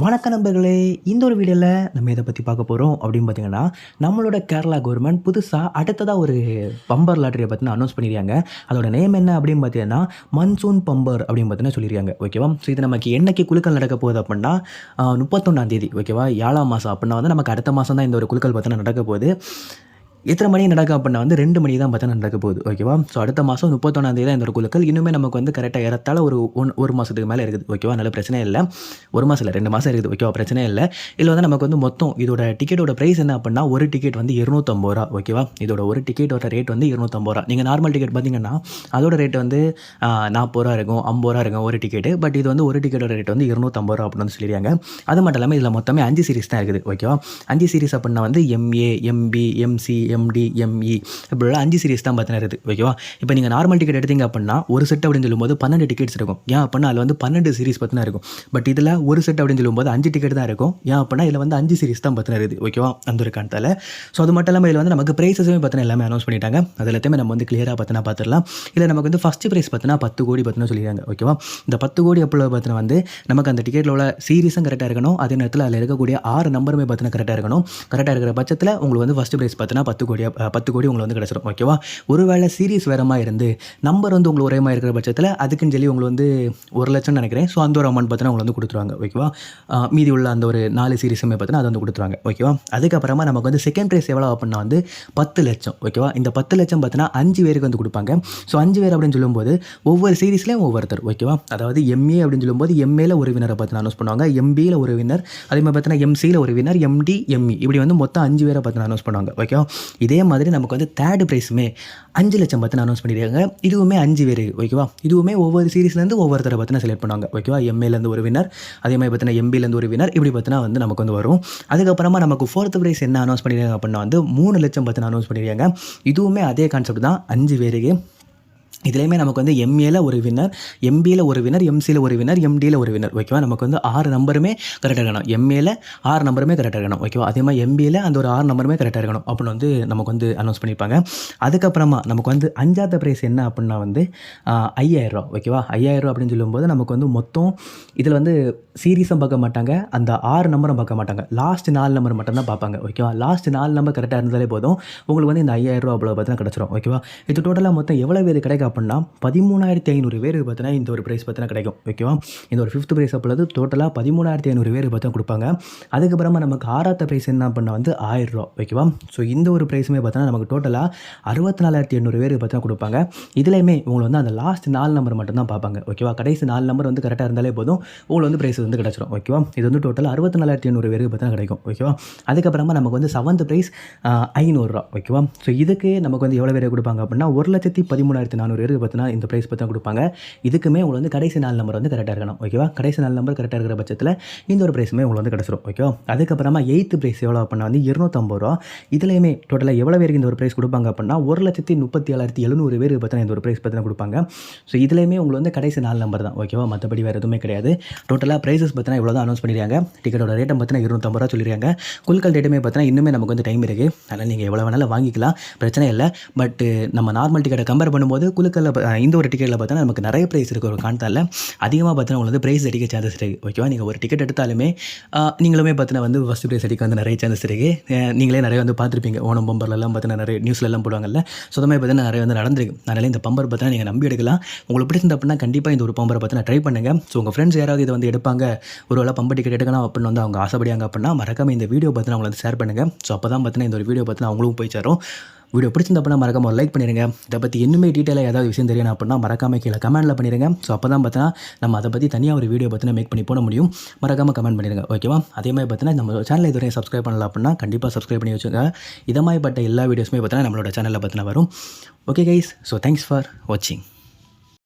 வணக்க நண்பர்களே இந்த ஒரு வீடியோவில் நம்ம இதை பற்றி பார்க்க போகிறோம் அப்படின்னு பார்த்தீங்கன்னா நம்மளோட கேரளா கவர்மெண்ட் புதுசாக அடுத்ததாக ஒரு பம்பர் லாட்டரியை பற்றின அனௌன்ஸ் பண்ணியிருக்காங்க. அதோட நேம் என்ன அப்படின்னு பார்த்தீங்கன்னா மன்சூன் பம்பர் அப்படின்னு பார்த்தீங்கன்னா சொல்லியிருக்காங்க. ஓகேவா? ஸோ இது நமக்கு என்னைக்கு குழுக்கள் நடக்க போகுது அப்படின்னா முப்பத்தொன்னாம் தேதி. ஓகேவா? ஏழாம் மாதம் அப்படின்னா வந்து நமக்கு அடுத்த மாதம் தான் இந்த ஒரு குழுக்கள் பார்த்தீங்கன்னா நடக்க போகுது. எத்தனை மணி நடக்கும் அப்படின்னா வந்து ரெண்டு மணி தான் பார்த்தா நடக்க போகுது. ஓகேவா ஸோ அடுத்த மாதம் முப்பத்தொன்னாந்தேதி தான் இந்த குழுக்கள். இன்னுமே நமக்கு வந்து கரெக்டாக ஏறத்தால் ஒரு ஒன் ஒரு மாதத்துக்கு மேலே இருக்குது. ஓகேவா நல்ல பிரச்சனை இல்லை. ஒரு மாதம் இல்லை ரெண்டு மாதம் இருக்குது. ஓகேவா பிரச்சனை இல்லை. இதில் வந்து நமக்கு வந்து மொத்தம் இதோட டிக்கெட்டோட ப்ரைஸ் என்ன அப்படின்னா ஒரு டிக்கெட் வந்து இரநூத்தம்பது ரூபா. ஓகேவா இதோட ஒரு டிக்கெட்டோட ரேட் வந்து இருநூத்தம்பது ரூபா. நீங்கள் நார்மல் டிக்கெட் பார்த்தீங்கன்னா அதோட ரேட் வந்து நாற்பது ரூபா இருக்கும் ஐம்பது ரூபா இருக்கும் ஒரு டிக்கெட்டு பட் இது வந்து ஒரு டிக்கெட்டோட ரேட் வந்து இருநூத்தம்பது ரூபா அப்படின்னு வந்து சொல்லியிருக்காங்க அது மட்டும் இல்லாமல் இதில் மொத்தமே அஞ்சு சீரிஸ் தான் இருக்குது. ஓகேவா அஞ்சு சீரிஸ் அப்படின்னா வந்து MA MB MC MD ME இப்படிலாம் அஞ்சு சீரிஸ் தான் பார்த்தீங்கன்னா இருக்குது ஓகேவா இப்போ நீங்கள் நார்மல் டிக்கெட் எடுத்தீங்க அப்படின்னா ஒரு செட் அப்படின்னு சொல்லும்போது பன்னெண்டு டிக்கெட்ஸ் இருக்கும். ஏன் அப்படின்னா அதில் வந்து பன்னெண்டு சீரிஸ் பார்த்தினா இருக்கும். பட் இதில் ஒரு செட் அப்படின்னு சொல்லும்போது அஞ்சு டிக்கெட் தான் இருக்கும். ஏன் அப்படின்னா இதில் வந்து அஞ்சு சீரிஸ் தான் பார்த்தீங்கன்னா இருக்குது ஓகேவா அந்த ஒரு காரணத்தால். ஸோ அது மட்டும் இல்லாமல் இதில் வந்து நமக்கு ப்ரைஸஸுமே பார்த்தினா எல்லாமே அனௌன்ஸ் பண்ணிட்டாங்க. அது எல்லாத்தையுமே நம்ம வந்து கிளியராக பார்த்தினா பார்த்துடலாம் இதில் நமக்கு வந்து ஃபஸ்ட்டு ப்ரைஸ் பார்த்தினா பத்து கோடி பார்த்தீங்கன்னா சொல்லியிருக்காங்க ஓகேவா இந்த பத்து கோடி அப்போ பார்த்தினா வந்து நமக்கு அந்த டிக்கெட்டில் உள்ள சீரிஸும் கரெக்டாக இருக்கணும். அதே நேரத்தில் அதில் இருக்கக்கூடிய ஆறு நம்பருமே பார்த்தினா கரெக்டாக இருக்கணும். கரெக்டாக இருக்கிற பட்சத்தில் உங்களுக்கு வந்து ஃபஸ்ட்டு ப்ரைஸ் பார்த்தினா பத்து பத்து கோடியாக பத்து கோடி உங்களுக்கு வந்து கிடச்சிரும் ஓகேவா ஒருவேளை சீரியஸ் வேறமாக இருந்து நம்பர் வந்து உங்களுக்கு ஒரே மாதிரி இருக்கிற பட்சத்தில் அதுக்குன்னு சொல்லி உங்களை வந்து ஒரு லட்சம் நினைக்கிறேன். ஸோ அந்த ஒரு அமௌண்ட் பார்த்தீங்கன்னா உங்களை வந்து கொடுத்துருவாங்க ஓகேவா மீதி உள்ள அந்த ஒரு நாலு சீரிஸுமே பார்த்தீங்கன்னா அது வந்து கொடுத்துருவாங்க ஓகேவா அதுக்கப்புறமா நமக்கு வந்து செகண்ட் ப்ரைஸ் எவ்வளோ அப்படின்னா வந்து பத்து லட்சம் ஓகேவா இந்த பத்து லட்சம் பார்த்தீங்கன்னா அஞ்சு பேருக்கு வந்து கொடுப்பாங்க. ஸோ அஞ்சு பேர் அப்படின்னு சொல்லும்போது ஒவ்வொரு சீரிஸ்லேயும் ஒவ்வொருத்தர் ஓகேவா அதாவது எம்ஏ அப்படின்னு சொல்லும்போது எம்ஏல ஒரு வினரை பார்த்து அனௌன்ஸ் பண்ணுவாங்க எம்பியில் ஒரு வினர் அதே மாதிரி பார்த்தீங்கன்னா எம்சியில் ஒரு வினர் எம்டி எம்இ இப்படி வந்து மொத்தம் அஞ்சு பேரை பார்த்து அனௌன்ஸ் பண்ணுவாங்க ஓகேவா இதே மாதிரி நமக்கு வந்து தேர்ட் ப்ரைஸுமே அஞ்சு லட்சம் பார்த்து அனௌன்ஸ் பண்ணியிருக்காங்க. இதுவுமே அஞ்சு பேர் ஓகேவா இதுவுமே ஒவ்வொரு சீரிஸ்லேருந்து ஒவ்வொருத்தரை பற்றின செலக்ட் பண்ணுவாங்க ஓகேவா எம்ஏலேருந்து ஒரு வின்னர் அதே மாதிரி பார்த்தினா எம்பிலேருந்து ஒரு வின்னர் இப்படி பார்த்தினா வந்து நமக்கு வந்து வரும். அதுக்கப்புறமா நமக்கு ஃபோர்த் ப்ரைஸ் என்ன அனௌன்ஸ் பண்ணியிருக்காங்க அப்படின்னா வந்து மூணு லட்சம் பற்றின அனௌன்ஸ் பண்ணியிருக்காங்க. இதுவுமே அதே கான்செப்ட் தான் அஞ்சு பேருக்கு. இதுலேயுமே நமக்கு வந்து எம்ஏல ஒரு வின்னர் எம்பியில் ஒரு வின்னர் எம்சியில் ஒரு வின்னர் எம்டியில் ஒரு வின்னர் ஓகேவா நமக்கு வந்து ஆறு நம்பருமே கரெக்டாக இருக்கணும். எம்ஏல ஆறு நம்பருமே கரெக்டாக இருக்கணும். ஓகேவா அதே மாதிரி எம்பியில் அந்த ஒரு ஆறு நம்பருமே கரெக்டாக இருக்கணும் அப்படின்னு வந்து நமக்கு வந்து அனௌன்ஸ் பண்ணியிருப்பாங்க அதுக்கப்புறமா நமக்கு வந்து அஞ்சாவது ப்ரைஸ் என்ன அப்படின்னா வந்து ஐயாயிரரூவா ஓகேவா ஐயாயிரரூவா அப்படின்னு சொல்லும்போது நமக்கு வந்து மொத்தம் இதில் வந்து சீரீஸும் பார்க்க மாட்டாங்க. அந்த ஆறு நம்பரும் பார்க்க மாட்டாங்க. லாஸ்ட் நாலு நம்பர் மட்டும் தான் பார்ப்பாங்க. ஓகேவா லாஸ்ட் நாலு நம்பர் கரெக்டாக இருந்தாலே போதும். உங்களுக்கு வந்து இந்த ஐயாயிரரூவா அவ்வளோ பார்த்தீங்கன்னா கிடச்சிரும். ஓகேவா இது டோட்டலாக மொத்தம் எவ்வளோ பேர் கிடைக்க அப்படின்னா பதிமூணாயிரத்தி ஐநூறு பேர் பார்த்தீங்கன்னா இந்த ஒரு ப்ரைஸ் பார்த்தீங்கன்னா கிடைக்கும். ஓகேவா இந்த ஒரு ஃபிஃப்த் ப்ரைஸ் அப்பொழுது டோட்டலாக பதிமூணாயிரத்தி ஐநூறு பேர் பார்த்தா கொடுப்பாங்க. அதுக்கப்புறமா நமக்கு ஆறாவது ப்ரைஸ் என்ன பண்ண வந்து ஆயிரம் ரூபா ஓகேவா ஸோ இந்த ஒரு ப்ரைஸுமே பார்த்தோன்னா நமக்கு டோட்டலாக அறுபத்தி நாலாயிரத்தி எண்ணூறு பேர் பார்த்தீங்கன்னா கொடுப்பாங்க. இதுலையுமே உங்களை வந்து அந்த லாஸ்ட் நாலு நம்பர் மட்டும் தான் பார்ப்பாங்க ஓகேவா கடைசி நாலு நம்பர் வந்து கரெக்டாக இருந்தாலே போதும். உங்களுக்கு வந்து ப்ரைஸ் வந்து கிடச்சிரும். ஓகேவா இது வந்து டோட்டலாக அறுபத்தி நாலாயிரத்தி எண்ணூறு பேருக்கு பார்த்தீங்கன்னா கிடைக்கும். ஓகேவா அதுக்கப்புறமா நமக்கு வந்து செவன்த் ப்ரைஸ் ஐநூறுரூவா ஓகேவா ஸோ இதுக்கு நமக்கு வந்து எவ்வளோ பேர் கொடுப்பாங்க அப்படின்னா ஒரு லட்சத்தி பதிமூணாயிரத்தி நானூறு பேருக்கு பார்த்தீங்கன்னா இந்த ப்ரைஸ் பற்றி கொடுப்பாங்க. இதுக்குமே உங்களுக்கு வந்து கடைசி நாள் நம்பர் வந்து கரெக்டாக இருக்கணும் ஓகேவா கடைசி நாள் நம்பர் கரெக்டாக இருக்கிற பட்சத்தில் இந்த ஒரு ப்ரைஸுமே உங்களுக்கு வந்து கிடச்சிரும் ஓகேவா அதுக்கப்புறமா எயித்து ப்ரைஸ் எவ்வளோ அப்படின்னா வந்து இருநூற்றம்பது ரூபா. இதுலையுமே டோட்டலாக எவ்வளோ பேருக்கு இந்த ஒரு ப்ரைஸ் கொடுப்பாங்க அப்படின்னா ஒரு லட்சத்தி முப்பத்தி ஏழாயிரத்தி எழுநூறு பேருக்கு பார்த்தீங்கன்னா இந்த ஒரு ப்ரைஸ் பார்த்தீங்கன்னா கொடுப்பாங்க. ஸோ இதுலேயுமே உங்களுக்கு வந்து கடைசி நாலு நம்பர் தான் ஓகேவா மற்றபடி வேறு எதுவுமே கிடையாது. டோட்டலாக ப்ரைஸஸ் பார்த்தீங்கன்னா இவ்வளோ தான் அனௌன்ஸ் பண்ணியிருக்காங்க டிக்கெட்டோட ரேட்டை பார்த்தீங்கன்னா இருநூற்றம்பது ரூபா சொல்லியிருக்காங்க குல்கல் டேட்டுமே பார்த்தீங்கன்னா இன்னுமே நமக்கு வந்து டைம் இருக்குது அதனால் நீங்கள் எவ்வளோ வேணாலும் வாங்கிக்கலாம். பிரச்சனை இல்லை. பட் நம்ம நார்மல் டிக்கெட்டை கம்பேர் பண்ணும்போது குலுக்கல் ப- இந்த ஒரு டிக்கெட்டில் பார்த்தா நமக்கு நிறைய ப்ரைஸ் இருக்குது ஒரு கான்டாவில் அதிகமாக பார்த்தா உங்களுக்கு வந்து ப்ரைஸ் அடிக்க சான்சஸ் இருக்குது ஓகேவா நீங்கள் ஒரு டிக்கெட் எடுத்தாலுமே நீங்களுமே பார்த்தீங்கன்னா வந்து ஃபஸ்ட் ப்ரைஸ் அடிக்க வந்து நிறைய சான்சஸ் இருக்குது நீங்களே நிறைய வந்து பார்த்துருப்பீங்க. ஓணம் பம்பர்லாம் பார்த்தீங்கன்னா நிறைய நியூஸ்லலாம் போடுவாங்கல்ல. ஸோ மாதிரி பார்த்தீங்கன்னா நிறைய வந்து நடந்திருக்கு. அதனால் இந்த பம்பர் பார்த்தீங்கன்னா நீங்கள் நம்பி எடுக்கலாம். உங்களுக்கு பிடிச்சிருந்த அப்படின்னா கண்டிப்பாக இந்த ஒரு பம்பரை பார்த்தீங்கன்னா ட்ரை பண்ணுங்கள் ஸோ உங்கள் ஃப்ரெண்ட்ஸ் யாராவது இதை வந்து எடுப்பாங்க ஒரு வேளை பம்பர் டிக்கெட் எடுக்கணும் அப்படின்னு வந்து அவங்க ஆசைப்படியாங்க அப்படின்னா மறக்காமல் இந்த வீடியோ பார்த்தீங்கன்னா அவங்களை வந்து ஷேர் பண்ணுங்கள் ஸோ அப்போ தான் பார்த்தீங்கன்னா இந்த ஒரு வீடியோ பார்த்தீங்கன்னா அவங்களும் போய் சேரும். வீடியோ பிடிச்சிருந்தப்பனா மறக்காம ஒரு லைக் பண்ணிடுங்க இதை பற்றி இன்னுமே டீட்டெயிலாக ஏதாவது விஷயம் தெரியணும் அப்படின்னா மறக்காம கீழே கமெண்ட்டில் பண்ணிடுங்க ஸோ அப்போ தான் பார்த்தீங்கன்னா நம்ம அதை பற்றி தனியாக ஒரு வீடியோ பார்த்தீங்கன்னா மேக் பண்ணி போட முடியும். மறக்காம கமெண்ட் பண்ணிடுங்க ஓகேவா அதே மாதிரி பார்த்தீங்கன்னா நம்ம சேனல் இதுவரை சப்ஸ்கிரைப் பண்ணலாம் அப்படின்னா கண்டிப்பாக சப்ஸ்கிரைப் பண்ணி வச்சுங்க இதை மாதிரி பட்ட எல்லா வீடியோஸுமே பார்த்தீங்கன்னா நம்மளோட சேனலில் பார்த்தீங்கன்னா வரும். Okay guys so thanks for வாட்சிங்